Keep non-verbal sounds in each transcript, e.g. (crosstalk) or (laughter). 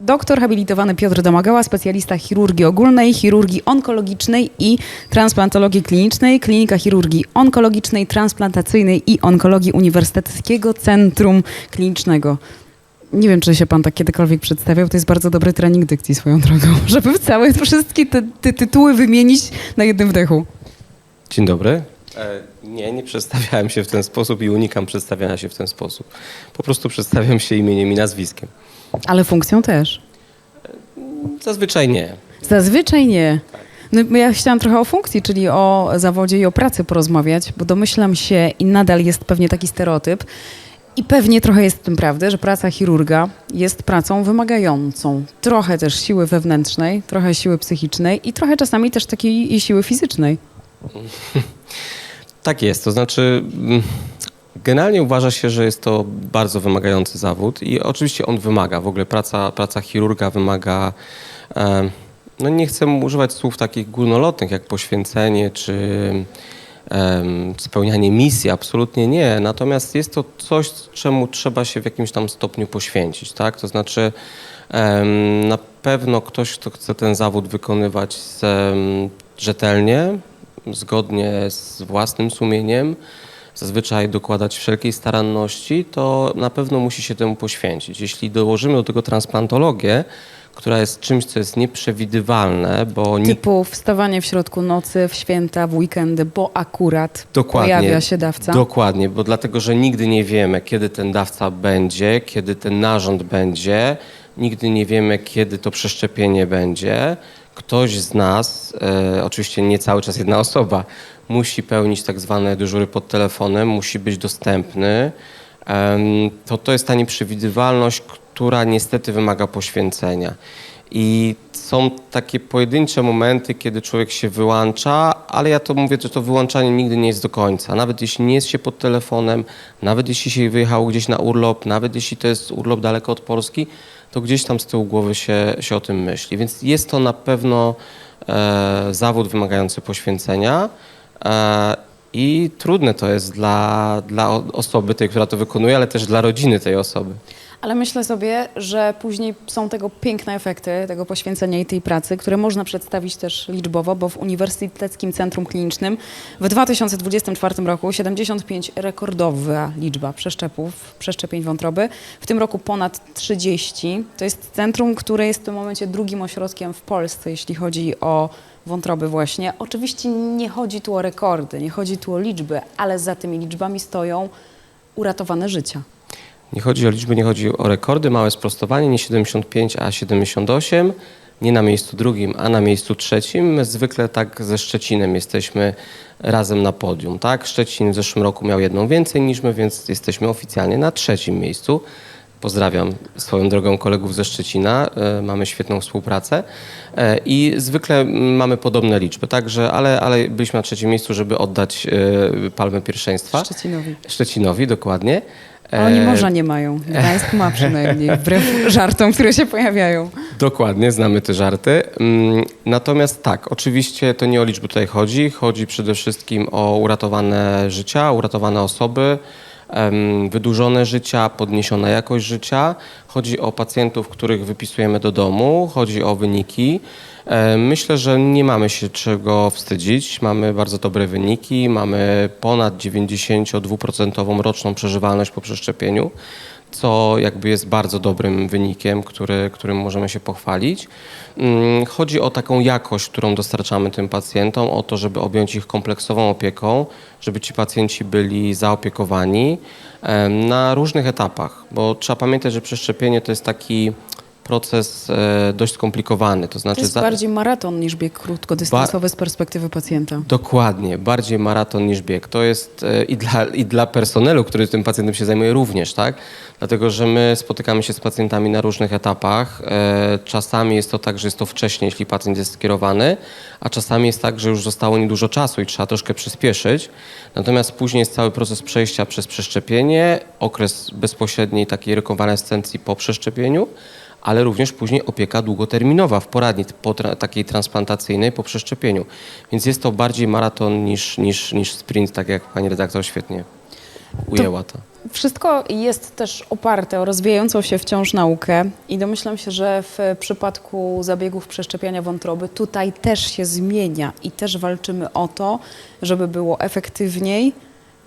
Doktor habilitowany Piotr Domagała, specjalista chirurgii ogólnej, chirurgii onkologicznej i transplantologii klinicznej, Klinika Chirurgii Onkologicznej, Transplantacyjnej i Onkologii Uniwersyteckiego Centrum Klinicznego. Nie wiem, czy się pan tak kiedykolwiek przedstawiał, to jest bardzo dobry trening dykcji swoją drogą, (laughs) żeby całe wszystkie te, te tytuły wymienić na jednym wdechu. Dzień dobry. E, nie, nie przedstawiałem się w ten sposób i unikam przedstawiania się w ten sposób. Po prostu przedstawiam się imieniem i nazwiskiem. Ale funkcją też. Zazwyczaj nie. Zazwyczaj nie. No, ja chciałam trochę o funkcji, czyli o zawodzie i o pracy porozmawiać, bo domyślam się i nadal jest pewnie taki stereotyp i pewnie trochę jest w tym prawdy, że praca chirurga jest pracą wymagającą. Trochę też siły wewnętrznej, trochę siły psychicznej i trochę czasami też takiej siły fizycznej. (laughs) Tak jest, to znaczy mm, generalnie uważa się, że jest to bardzo wymagający zawód i oczywiście on wymaga. W ogóle praca, praca chirurga wymaga, e, no nie chcę używać słów takich górnolotnych jak poświęcenie czy em, spełnianie misji, absolutnie nie. Natomiast jest to coś, czemu trzeba się w jakimś tam stopniu poświęcić, tak? To znaczy em, na pewno ktoś, kto chce ten zawód wykonywać rzetelnie, zgodnie z własnym sumieniem, zazwyczaj dokładać wszelkiej staranności, to na pewno musi się temu poświęcić. Jeśli dołożymy do tego transplantologię, która jest czymś, co jest nieprzewidywalne, bo Typu wstawanie w środku nocy, w święta, w weekendy, bo akurat Dokładnie. pojawia się dawca. Dokładnie, bo dlatego, że nigdy nie wiemy, kiedy ten dawca będzie, kiedy ten narząd będzie, nigdy nie wiemy, kiedy to przeszczepienie będzie. Ktoś z nas, e, oczywiście nie cały czas jedna (laughs) osoba, musi pełnić tak zwane dyżury pod telefonem, musi być dostępny. To to jest ta nieprzewidywalność, która niestety wymaga poświęcenia. I są takie pojedyncze momenty, kiedy człowiek się wyłącza, ale ja to mówię, że to wyłączanie nigdy nie jest do końca. Nawet jeśli nie jest się pod telefonem, nawet jeśli się wyjechało gdzieś na urlop, nawet jeśli to jest urlop daleko od Polski, to gdzieś tam z tyłu głowy się, się o tym myśli. Więc jest to na pewno e, zawód wymagający poświęcenia. E, I trudne to jest dla, dla osoby tej, która to wykonuje, ale też dla rodziny tej osoby. Ale myślę sobie, że później są tego piękne efekty, tego poświęcenia i tej pracy, które można przedstawić też liczbowo, bo w Uniwersyteckim Centrum Klinicznym w 2024 roku 75 rekordowa liczba przeszczepów, przeszczepień wątroby. W tym roku ponad 30. To jest centrum, które jest w tym momencie drugim ośrodkiem w Polsce, jeśli chodzi o wątroby właśnie. Oczywiście nie chodzi tu o rekordy, nie chodzi tu o liczby, ale za tymi liczbami stoją uratowane życia. Nie chodzi o liczby, nie chodzi o rekordy, małe sprostowanie, nie 75, a 78, nie na miejscu drugim, a na miejscu trzecim. My zwykle tak ze Szczecinem jesteśmy razem na podium, tak? Szczecin w zeszłym roku miał jedną więcej niż my, więc jesteśmy oficjalnie na trzecim miejscu. Pozdrawiam swoją drogą kolegów ze Szczecina, e, mamy świetną współpracę e, i zwykle mamy podobne liczby, także, ale, ale byliśmy na trzecim miejscu, żeby oddać e, palmę pierwszeństwa. Szczecinowi. Szczecinowi, dokładnie. A oni morza nie mają. Gdańsk ma przynajmniej, (laughs) wbrew żartom, które się pojawiają. Dokładnie, znamy te żarty. Mm, Natomiast tak, oczywiście to nie o liczby tutaj chodzi. Chodzi przede wszystkim o uratowane życia, uratowane osoby, wydłużone życia, podniesiona jakość życia. Chodzi o pacjentów, których wypisujemy do domu, chodzi o wyniki. Myślę, że nie mamy się czego wstydzić. Mamy bardzo dobre wyniki, mamy ponad 92% roczną przeżywalność po przeszczepieniu co jakby jest bardzo dobrym wynikiem, który, którym możemy się pochwalić. Mm, Chodzi o taką jakość, którą dostarczamy tym pacjentom, o to, żeby objąć ich kompleksową opieką, żeby ci pacjenci byli zaopiekowani na różnych etapach, bo trzeba pamiętać, że przeszczepienie to jest taki proces e, dość skomplikowany. To To znaczy jest za- bardziej maraton niż bieg krótkodystansowy z perspektywy pacjenta. Dokładnie, bardziej maraton niż bieg. To jest e, i dla, i dla personelu, który tym pacjentem się zajmuje również, tak? Dlatego, że my spotykamy się z pacjentami na różnych etapach. E, Czasami jest to tak, że jest to wcześniej, jeśli pacjent jest skierowany, a czasami jest tak, że już zostało niedużo czasu i trzeba troszkę przyspieszyć. Natomiast później jest cały proces przejścia przez przeszczepienie, okres bezpośredniej takiej rekonwalescencji po przeszczepieniu, ale również później opieka długoterminowa w poradni po tra- takiej transplantacyjnej po przeszczepieniu. Więc jest to bardziej maraton niż, niż, niż sprint, tak jak pani redaktor świetnie. ujęła to. Wszystko jest też oparte o rozwijającą się wciąż naukę i domyślam się, że w przypadku zabiegów przeszczepiania wątroby tutaj też się zmienia i też walczymy o to, żeby było efektywniej,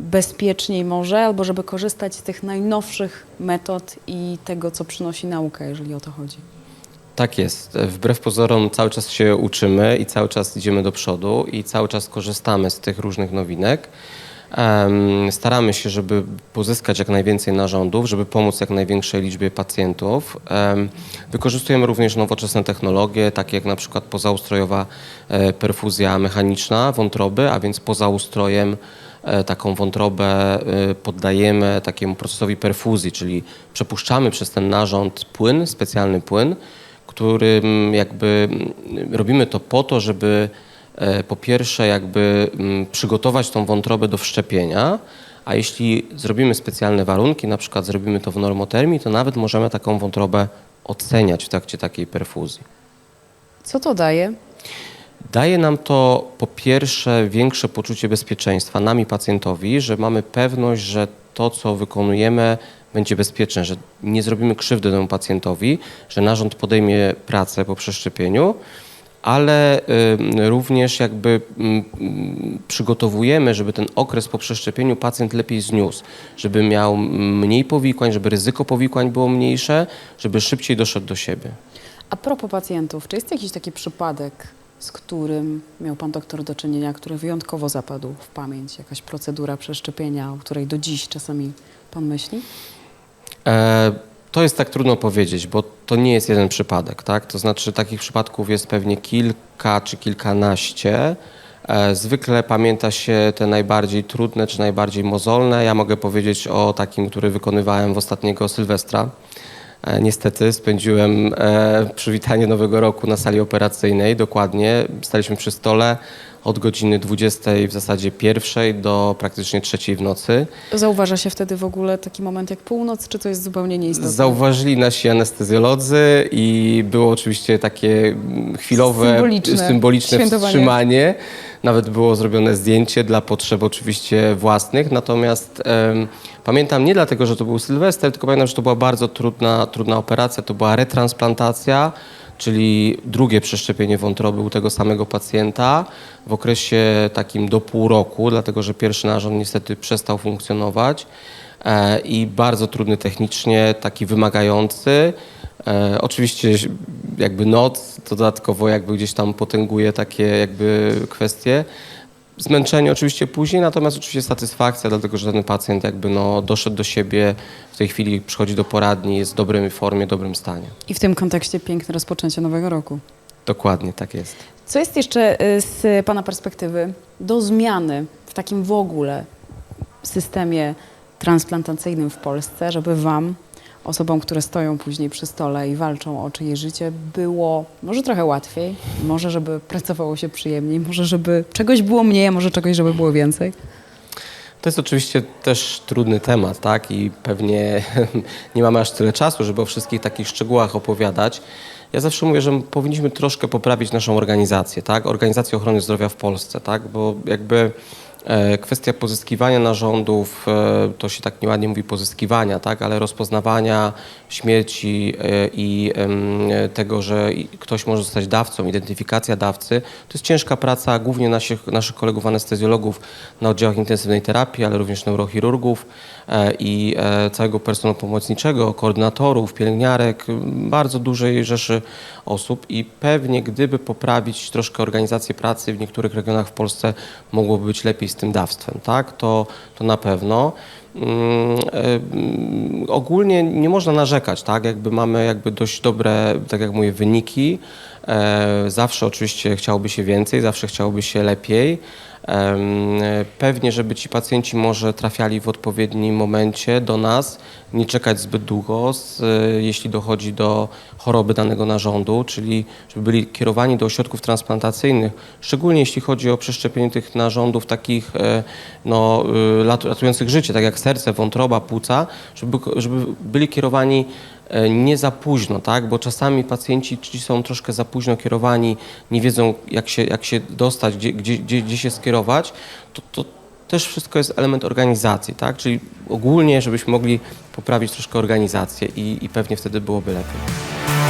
bezpieczniej może, albo żeby korzystać z tych najnowszych metod i tego, co przynosi nauka, jeżeli o to chodzi. Tak jest. Wbrew pozorom cały czas się uczymy i cały czas idziemy do przodu i cały czas korzystamy z tych różnych nowinek. Staramy się, żeby pozyskać jak najwięcej narządów, żeby pomóc jak największej liczbie pacjentów. Em, Wykorzystujemy również nowoczesne technologie, takie jak na przykład pozaustrojowa e, perfuzja mechaniczna wątroby, a więc poza ustrojem taką wątrobę e, poddajemy takiemu procesowi perfuzji, czyli przepuszczamy przez ten narząd płyn, specjalny płyn, którym jakby mm, robimy to po to, żeby e, po pierwsze jakby mm, przygotować tą wątrobę do wszczepienia, a jeśli zrobimy specjalne warunki, na przykład zrobimy to w normotermii, to nawet możemy taką wątrobę oceniać w trakcie takiej perfuzji. Co to daje? Daje nam to po pierwsze większe poczucie bezpieczeństwa nami pacjentowi, że mamy pewność, że to, co wykonujemy, będzie bezpieczne, że nie zrobimy krzywdy temu pacjentowi, że narząd podejmie pracę po przeszczepieniu, ale y, również jakby y, przygotowujemy, żeby ten okres po przeszczepieniu pacjent lepiej zniósł, żeby miał mniej powikłań, żeby ryzyko powikłań było mniejsze, żeby szybciej doszedł do siebie. A propos pacjentów, czy jest jakiś taki przypadek, z którym miał pan doktor do czynienia, który wyjątkowo zapadł w pamięć? Jakaś procedura przeszczepienia, o której do dziś czasami pan myśli? E, to jest tak trudno powiedzieć, bo to nie jest jeden przypadek, tak? To znaczy takich przypadków jest pewnie kilka czy kilkanaście. E, zwykle pamięta się te najbardziej trudne czy najbardziej mozolne. Ja mogę powiedzieć o takim, który wykonywałem w ostatniego Sylwestra. E, Niestety spędziłem e, przywitanie Nowego Roku na sali operacyjnej, dokładnie. Staliśmy przy stole od godziny 20 w zasadzie pierwszej do praktycznie trzeciej w nocy. Zauważa się wtedy w ogóle taki moment jak północ, czy to jest zupełnie nieistotne? Zauważyli nasi anestezjolodzy i było oczywiście takie mm, chwilowe, Symboliczne symboliczne wstrzymanie. Nawet było zrobione zdjęcie dla potrzeb oczywiście własnych. Natomiast em, pamiętam nie dlatego, że to był Sylwester, tylko pamiętam, że to była bardzo trudna, trudna operacja. To była retransplantacja, czyli drugie przeszczepienie wątroby u tego samego pacjenta w okresie takim do pół roku, dlatego że pierwszy narząd niestety przestał funkcjonować e, i bardzo trudny technicznie, taki wymagający. E, oczywiście jakby noc dodatkowo jakby gdzieś tam potęguje takie jakby kwestie. Zmęczenie oczywiście później, natomiast oczywiście satysfakcja, dlatego że ten pacjent jakby no doszedł do siebie, w tej chwili przychodzi do poradni, jest w dobrej formie, dobrym stanie. I w tym kontekście piękne rozpoczęcie nowego roku. Dokładnie tak jest. Co jest jeszcze y, z Pana perspektywy do zmiany w takim w ogóle systemie transplantacyjnym w Polsce, żeby Wam, osobom, które stoją później przy stole i walczą o czyjeś życie, było może trochę łatwiej, może żeby pracowało się przyjemniej, może żeby czegoś było mniej, a może czegoś, żeby było więcej? To jest oczywiście też trudny temat, tak? I pewnie (laughs) nie mamy aż tyle czasu, żeby o wszystkich takich szczegółach opowiadać. Ja zawsze mówię, że powinniśmy troszkę poprawić naszą organizację, tak? Organizację ochrony zdrowia w Polsce, tak? Bo jakby kwestia pozyskiwania narządów, e, to się tak nieładnie mówi pozyskiwania, tak? Ale rozpoznawania śmierci e, i tego, że ktoś może zostać dawcą, identyfikacja dawcy, to jest ciężka praca głównie naszych, naszych kolegów anestezjologów na oddziałach intensywnej terapii, ale również neurochirurgów e, i e, całego personelu pomocniczego, koordynatorów, pielęgniarek, bardzo dużej rzeszy osób. I pewnie gdyby poprawić troszkę organizację pracy w niektórych regionach w Polsce mogłoby być lepiej z tym dawstwem, tak? To, to na pewno. Mm, e, ogólnie nie można narzekać, tak? Jakby mamy jakby dość dobre, tak jak mówię, wyniki. E, zawsze oczywiście chciałoby się więcej, zawsze chciałoby się lepiej. Pewnie, żeby ci pacjenci może trafiali w odpowiednim momencie do nas, nie czekać zbyt długo, e, jeśli dochodzi do choroby danego narządu, czyli żeby byli kierowani do ośrodków transplantacyjnych, szczególnie jeśli chodzi o przeszczepienie tych narządów takich e, no, e, ratujących życie, tak jak serce, wątroba, płuca, żeby, żeby byli kierowani nie za późno, tak? bo czasami pacjenci ci są troszkę za późno kierowani, nie wiedzą jak się, jak się dostać, gdzie, gdzie, gdzie, gdzie się skierować, to, to też wszystko jest element organizacji, tak? Czyli ogólnie, żebyśmy mogli poprawić troszkę organizację i, i pewnie wtedy byłoby lepiej.